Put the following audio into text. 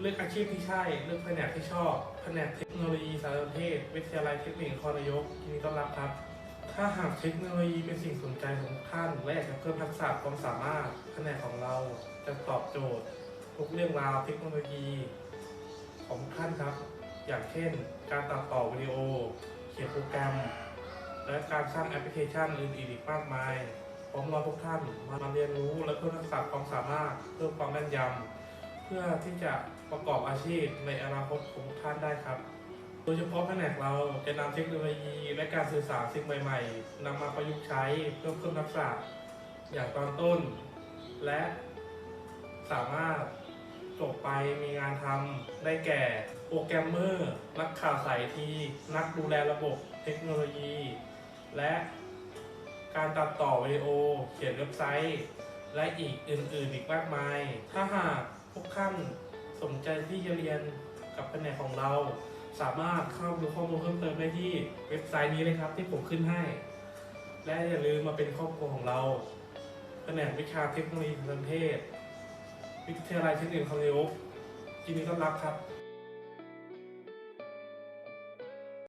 เลือกอาชีพที่ใช่ เลือกแผนกที่ชอบ แผนกเทคโนโลยีสารสนเทศ วิทยาลัยเทคนิคครนายกยินดีต้อนรับครับ ถ้าหากเทคโนโลยีเป็นสิ่งสนใจของท่านและอยากจะเพิ่มทักษะความสามารถ แผนกของเราจะตอบโจทย์ทุกเรื่องราวเทคโนโลยีของท่านครับ อย่างเช่น การตัดต่อวิดีโอ เขียนโปรแกรม และการสร้างแอปพลิเคชันอื่นๆอีกมากมาย พร้อมรอทุกท่านมาเรียนรู้และเพิ่มทักษะความสามารถเพิ่มความแม่นยำ พื่อที่จะประกอบอาชีพในอนาคตของท่านได้ครับ โดยเฉพาะแผนกเราจะนำเทคโนโลยี และการสื่อสารสิ่งใหม่ ๆนำมาประยุกต์ใช้เพื่อเพิ่มทักษะอย่างตอนต้น และสามารถจบไปมีงานทำได้แก่โปรแกรมเมอร์นักข่าวสายที นักดูแลระบบเทคโนโลยี และการตัดต่อวิดีโอ เขียนเว็บไซต์ และอีกอื่นๆ อีกมากมาย ถ้าหาก พวกท่านสนใจที่จะเรียนกับแผนกของเรา สามารถเข้าดูข้อมูลเพิ่มเติมได้ที่เว็บไซต์นี้เลยครับที่ผมขึ้นให้ และอย่าลืมมาเป็นครอบครัวของเราแผนกวิชาเทคโนโลยีทางเทศ วิทยาลัยเทคนิคคอนเนยกยินดีต้อนรับครับ